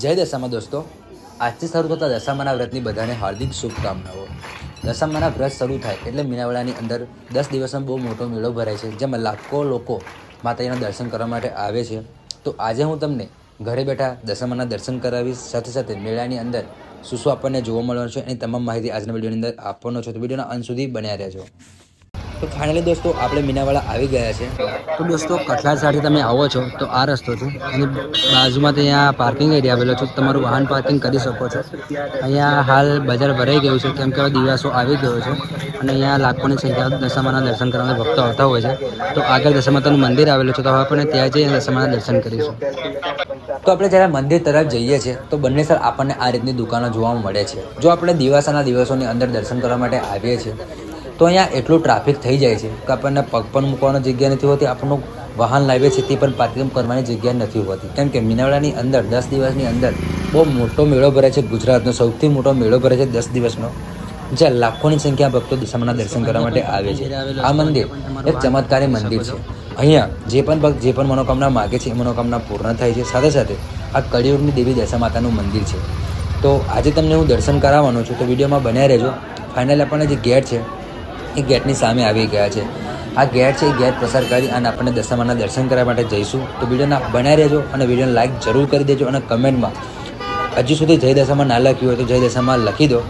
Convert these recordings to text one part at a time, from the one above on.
જય દશામાં દોસ્તો. આજથી શરૂ થતા દશામાના વ્રતની બધાને હાર્દિક શુભકામનાઓ. દશામાના વ્રત શરૂ થાય એટલે મીનાવાડાની અંદર દસ દિવસમાં બહુ મોટો મેળો ભરાય છે, જેમાં લાખો લોકો માતાજીના દર્શન કરવા માટે આવે છે. તો આજે હું તમને ઘરે બેઠા દશામાના દર્શન કરાવીશ, સાથે સાથે મેળાની અંદર શું શું આપણને જોવા મળવાનું છે એની તમામ માહિતી આજના વિડીયોની અંદર આપવાનો છો. તો વિડીયોના અંત સુધી બન્યા રહેજો. તો ફાઇનલી દોસ્તો આપણે મીનાવાળા આવી ગયા છે. તો દોસ્તો કઠલાલ સાઈડથી તમે આવો છો તો આ રસ્તો છે. અને બાજુમાં ત્યાં પાર્કિંગ એરિયા આવેલો છે. તમારું વાહન પાર્કિંગ કરી શકો છો. અહીંયા હાલ બજાર ભરાઈ ગયું છે. કેમ કે દિવસો આવી ગયો છે. અને અહીંયા લાખોની સંખ્યા દશામાના દર્શન કરવાના ભક્તો આવતા હોય છે. તો આગળ દશામાતાનું મંદિર આવેલું છે. તો હવે આપણે ત્યાં જઈને દશામાના દર્શન કરીશું. તો આપણે જ્યારે મંદિર તરફ જઈએ છીએ તો બંને સર આપણને આ રીતની દુકાનો જોવા મળે છે. જો આપણે દિવાસાના દિવસોની અંદર દર્શન કરવા માટે આવીએ છીએ તો અહીંયા એટલું ટ્રાફિક થઈ જાય છે કે આપણને પગ પણ મૂકવાની જગ્યા નથી હોતી, આપણું વાહન લાવીએ છીએ તે પણ પાર્કિંગ કરવાની જગ્યા નથી હોતી. કેમ કે મીનાવાડાની અંદર, દસ દિવસની અંદર બહુ મોટો મેળો ભરાય છે ગુજરાતનો, સૌથી મોટો મેળો ભરાય છે દસ દિવસનો, જ્યાં લાખોની સંખ્યા ભક્તો દિશામાના દર્શન કરવા માટે આવે છે. આ મંદિર એક ચમત્કારી મંદિર છે. અહીંયા જે પણ ભક્ત, જે પણ મનોકામના માગે છે, એ મનોકામના પૂર્ણ થાય છે. સાથે સાથે આ કળિયુગની દેવી દશા માતાનું મંદિર છે. તો આજે તમને હું દર્શન કરાવવાનો છું, તો વિડીયોમાં બન્યા રહેજો. ફાઇનલ આપણને જે ગેટ છે એ ગેટની સામે આવી ગયા છે. આ ગેટ છે, એ ગેટ પ્રસાર કરી અને આપણને દશામાના દર્શન કરવા માટે જઈશું. તો વિડીયોના બનાવી રહેજો અને વિડીયોને લાઇક જરૂર કરી દેજો અને કમેન્ટમાં હજુ સુધી જય દશામાં ના લખ્યું હોય તો જય દશામાં લખી દો.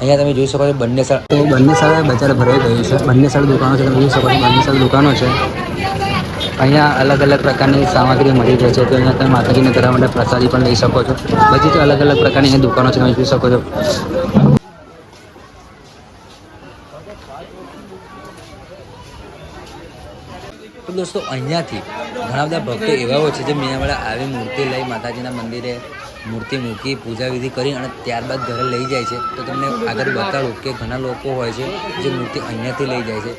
અહીંયા તમે જોઈ શકો છો બંને સાઈડ તો બંને સાઈડ બજાર ભરાઈ ગયું છે. બંને સાઈડ દુકાનો છે, તમે જોઈ શકો છો બંને સાઈડ દુકાનો છે. અહીંયા અલગ અલગ પ્રકારની સામગ્રી મળી જાય છે. તો અહીંયા તમે માતાજીને કરવા માટે પ્રસાદી પણ લઈ શકો છો. બધી જ અલગ અલગ પ્રકારની અહીંયા દુકાનો છે, તમે જોઈ શકો છો. દોસ્તો, અહીંયાથી ઘણા બધા ભક્તો એવા હોય છે જે મીનાવાડા આવી મૂર્તિ લઈ માતાજીના મંદિરે મૂર્તિ મૂકી પૂજા વિધિ કરી અને ત્યારબાદ ઘરે લઈ જાય છે. તો તમને આગળ બતાડું કે ઘણા લોકો હોય છે જે મૂર્તિ અહીંયાથી લઈ જાય છે.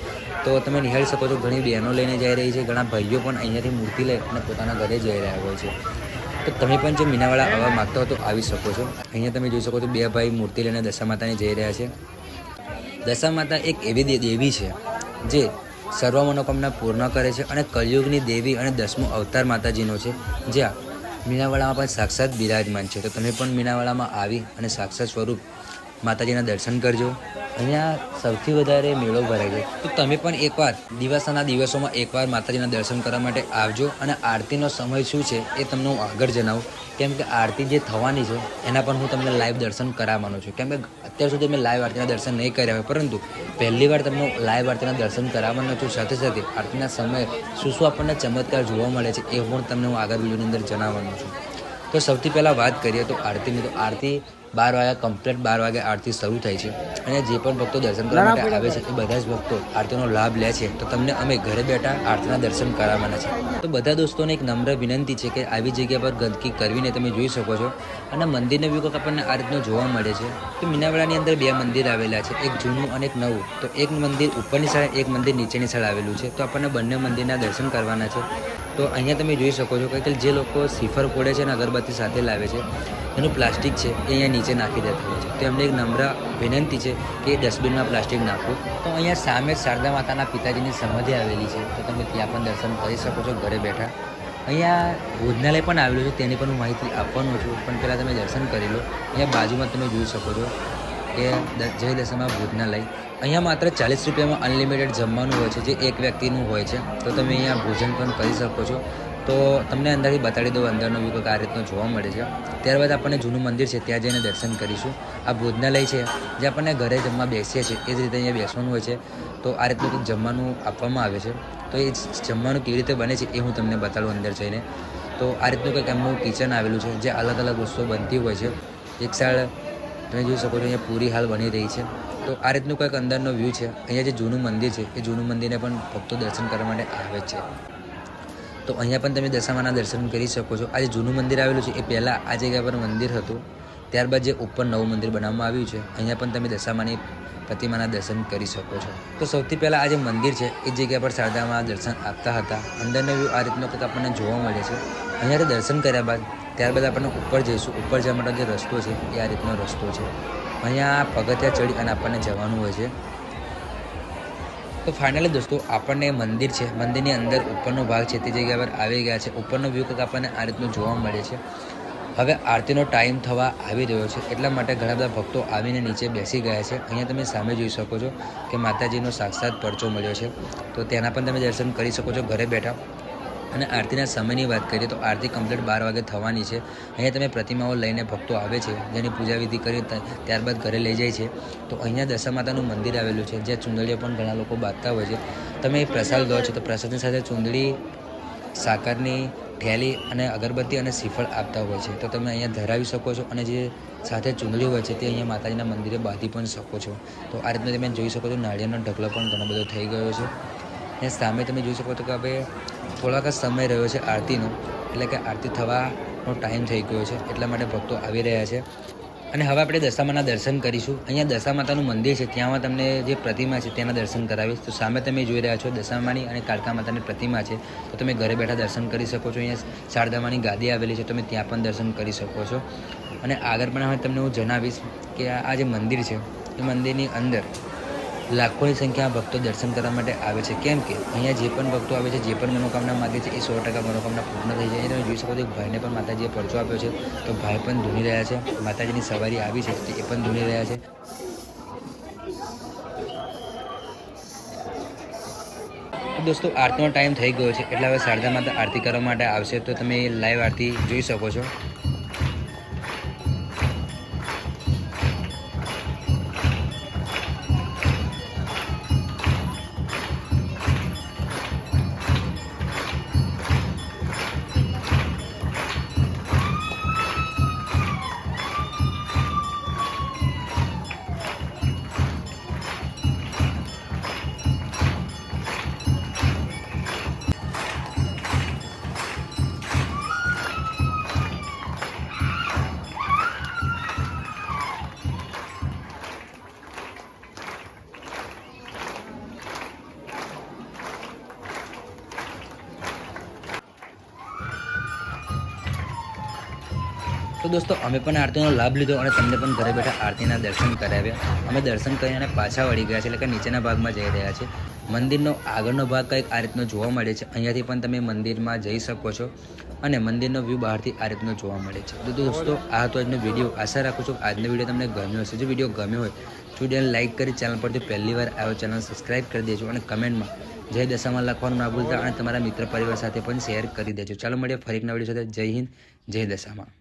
તો તમે નિહાળી શકો છો, ઘણી બહેનો લઈને જઈ રહી છે, ઘણા ભાઈઓ પણ અહીંયાથી મૂર્તિ લઈ અને પોતાના ઘરે જઈ રહ્યા હોય છે. તો તમે પણ જો મીનાવાડા આવવા માગતા હો તો આવી શકો છો. અહીંયા તમે જોઈ શકો છો બે ભાઈ મૂર્તિ લઈને દશા માતાને જઈ રહ્યા છે. દશા માતા એક એવી દેવી છે જે સર્વ મનોકામના પૂર્ણ કરે છે અને કલયુગની દેવી અને દસમો અવતાર માતાજીનો છે. જ્યાં મીનાવાળામાં પણ સાક્ષાત બિરાજમાન છે. તો તમે પણ મીનાવાળામાં આવી અને સાક્ષાત સ્વરૂપ માતાજીના દર્શન કરજો. અહીંયા સૌથી વધારે મેળો ભરાય છે. તો તમે પણ એકવાર દિવસના દિવસોમાં એકવાર માતાજીના દર્શન કરવા માટે આવજો અને આરતીનો સમય શું છે એ તમને હું આગળ જણાવું. કેમ કે આરતી જે થવાની છે, એના પણ હું તમને લાઈવ દર્શન કરાવવાનો છું. કેમ કે અત્યાર સુધી મેં લાઈવ આરતીના દર્શન નહીં કર્યા હોય, પરંતુ પહેલી વાર તમને લાઈવ આરતીના દર્શન કરાવવાનો છું. સાથે સાથે આરતીના સમયે શું શું આપણને ચમત્કાર જોવા મળે છે એ પણ તમને હું આગળ વિડીયોની અંદર જણાવવાનો છું. તો સૌથી પહેલાં વાત કરીએ તો આરતીની. તો આરતી બાર વાગ્યા કમ્પ્લીટ બાર વાગે આરતી શરૂ થાય છે. અને જે પણ ભક્તો દર્શન કરવા માટે આવે છે એ બધા જ ભક્તો આરતીનો લાભ લે છે. તો તમને અમે ઘરે બેઠા આરતીના દર્શન કરાવવાના છે. તો બધા દોસ્તોને એક નમ્ર વિનંતી છે કે આવી જગ્યા પર ગંદકી કરવીને તમે જોઈ શકો છો. અને મંદિરનો વ્યૂ આપણને આ રીતનો જોવા મળે છે તો મીનાવાડાની અંદર બે મંદિર આવેલા છે એક જૂનું અને એક નવું. તો એક મંદિર ઉપરની સાઈડ એક મંદિર નીચેની સાઈડ આવેલું છે. તો આપણને બંને મંદિરના દર્શન કરવાના છે. તો અહીંયા તમે જોઈ શકો છો કે જે લોકો સિફર ફોડે છે અને અગરબત્તી સાથે લાવે છે, એનું પ્લાસ્ટિક છે એ અહીંયા નીચે નાખી દેતા હોય છે. તો એમને એક નમ્ર વિનંતી છે કે ડસ્ટબિનમાં પ્લાસ્ટિક નાખવું તો અહીંયા સામે શારદા માતાના પિતાજીની સમાધિ આવેલી છે. તો તમે ત્યાં પણ દર્શન કરી શકો છો ઘરે બેઠા. અહીંયા ભોજનાલય પણ આવેલું છે, તેની પણ હું માહિતી આપવાનું છું. પણ પહેલાં તમે દર્શન કરી લો. અહીંયા બાજુમાં તમે જોઈ શકો છો કે જય દશામાં ભોજનાલય. અહીંયા માત્ર ચાલીસ રૂપિયામાં અનલિમિટેડ જમવાનું હોય છે, જે એક વ્યક્તિનું હોય છે. તો તમે અહીંયા ભોજન પણ કરી શકો છો. તો તમને અંદરથી બતાડી દઉં, અંદરનો વ્યૂ આ રીતનો જોવા મળે છે. ત્યારબાદ આપણને જૂનું મંદિર છે, ત્યાં જઈને દર્શન કરીશું. આ ભોજનાલય છે, જે આપણને ઘરે જમવા બેસીએ છીએ, એ જ રીતે અહીંયા બેસવાનું હોય છે. તો આ રીતનું કંઈક જમવાનું આપવામાં આવે છે. તો એ જમવાનું કેવી રીતે બને છે, એ હું તમને બતાડું અંદર જઈને. તો આ રીતનું કંઈક એમનું કિચન આવેલું છે, જે અલગ અલગ વસ્તુઓ બનતી હોય છે. એક સાઈડ તમે જોઈ શકો છો અહીંયા પૂરી હાલ બની રહી છે. તો આ રીતનું કંઈક અંદરનો વ્યૂ છે. અહીંયા જે જૂનું મંદિર છે, એ જૂનું મંદિરને પણ ભક્તો દર્શન કરવા માટે આવે છે. તો અહીંયા પણ તમે દશામાના દર્શન કરી શકો છો. આ જે જૂનું મંદિર આવેલું છે, એ પહેલાં આ જગ્યા પર મંદિર હતું. ત્યારબાદ જે ઉપર નવું મંદિર બનાવવામાં આવ્યું છે, અહીંયા પણ તમે દશામાની પ્રતિમાના દર્શન કરી શકો છો. તો સૌથી પહેલાં આ જે મંદિર છે, એ જગ્યા પર શારદામાં દર્શન આપતા હતા. અંદરનો વ્યૂ આ રીતનો કંઈક આપણને જોવા મળે છે. અહીંયાથી દર્શન કર્યા બાદ ત્યારબાદ આપણને ઉપર જઈશું. ઉપર જવા માટે જે રસ્તો છે, એ આ રીતનો રસ્તો છે. અહીંયા પગથિયા ચડી અને આપણને જવાનું હોય છે. તો ફાઇનલી દોસ્તો, આપણને મંદિર છે. મંદિરની અંદર ઉપરનો ભાગ છે, તે જગ્યા પર આવી ગયા છે. ઉપરનો વ્યૂ કંઈક આપણને આ રીતનું જોવા મળે છે. હવે આરતીનો ટાઈમ થવા આવી રહ્યો છે, એટલા માટે ઘણા બધા ભક્તો આવીને નીચે બેસી ગયા છે. અહીંયા તમે સામે જોઈ શકો છો કે માતાજીનો સાક્ષાત પરચો મળ્યો છે. તો તેના પણ તમે દર્શન કરી શકો છો. ઘરે બેઠા અને આરતીના સમયની વાત કરીએ તો આરતી કમ્પ્લીટ બાર વાગે થવાની છે. અહીંયા તમે પ્રતિમાઓ લઈને ભક્તો આવે છે, જેની પૂજા વિધિ કરી ત્યારબાદ ઘરે લઈ જાય છે. તો અહીંયા દશા માતાનું મંદિર આવેલું છે, જ્યાં ચુંદડીઓ પણ ઘણા લોકો બાંધતા હોય છે. તમે પ્રસાદ લો છો તો પ્રસાદની સાથે ચુંદડી, સાકરની થેલી અને અગરબત્તી અને શ્રીફળ આપતા હોય છે. તો તમે અહીંયા ધરાવી શકો છો અને જે સાથે ચુંદડી હોય છે તે અહીંયા માતાજીના મંદિરે બાંધી પણ શકો છો. તો આ રીતના તમે જોઈ શકો છો, નાળિયેરનો ઢગલો પણ ઘણો બધો થઈ ગયો છે. અને સામે તમે જોઈ શકો છો કે હવે થોડાક જ સમય રહ્યો છે આરતીનો. એટલે કે આરતી થવાનો ટાઈમ થઈ ગયો છે, એટલા માટે ભક્તો આવી રહ્યા છે. અને હવે આપણે દશામાના દર્શન કરીશું. અહીંયા દશા માતાનું મંદિર છે ત્યાં તમને જે પ્રતિમા છે તેના દર્શન કરાવીશ. તો સામે તમે જોઈ રહ્યા છો દશામાની અને કાળકા માતાની પ્રતિમા છે. તો તમે ઘરે બેઠા દર્શન કરી શકો છો. અહીંયા શારદામાની ગાદી આવેલી છે, તમે ત્યાં પણ દર્શન કરી શકો છો. અને આગળ પણ હવે તમને હું જણાવીશ કે આ જે મંદિર છે, એ મંદિરની અંદર લાખોની સંખ્યામાં ભક્તો દર્શન કરવા માટે આવે છે. કેમ કે અહીંયા જે પણ ભક્તો આવે છે, જે પણ મનોકામના માગે છે, એ સો ટકા મનોકામના પૂર્ણ થઈ જાય તમે જોઈ શકો છો ભાઈને પણ માતાજીએ પરચો આપ્યો છે. તો ભાઈ પણ ધૂની રહ્યા છે. માતાજીની સવારી આવી છે એ પણ ધૂની રહ્યા છે. દોસ્તો, આરતીનો ટાઈમ થઈ ગયો છે. એટલે હવે શારદા માતા આરતી કરવા માટે આવશે. તો તમે લાઈવ આરતી જોઈ શકો છો. દોસ્તો, અમે પણ આરતીનો લાભ લીધો અને તમને પણ ઘરે બેઠા આરતીના દર્શન કરાવ્યા. અમે દર્શન કરીને પાછા વળી ગયા છે એટલે કે નીચેના ભાગમાં જઈ રહ્યા છે મંદિરનો આગળનો ભાગ કંઈક આ રીતનો જોવા મળે છે. અહીંયાથી પણ તમે મંદિરમાં જઈ શકો છો અને મંદિરનો વ્યૂ બહારથી આ રીતનો જોવા મળે છે. તો દોસ્તો, આ હતો આજનો વીડિયો. આશા રાખું છું આજનો વીડિયો તમને ગમ્યો હશે. જો વીડિયો ગમ્યો હોય, તો વિડીયોને લાઇક કરી ચેનલ પરથી પહેલી વાર આવ્યો ચેનલ સબસ્ક્રાઇબ કરી દેજો અને કમેન્ટમાં જય દશામાં લખવાનું ના ભૂલતા અને તમારા મિત્ર પરિવાર સાથે પણ શેર કરી દેજો. ચાલો મળીએ ફરી એકના વીડિયો સાથે. જય હિન્દ, જય દશામાં.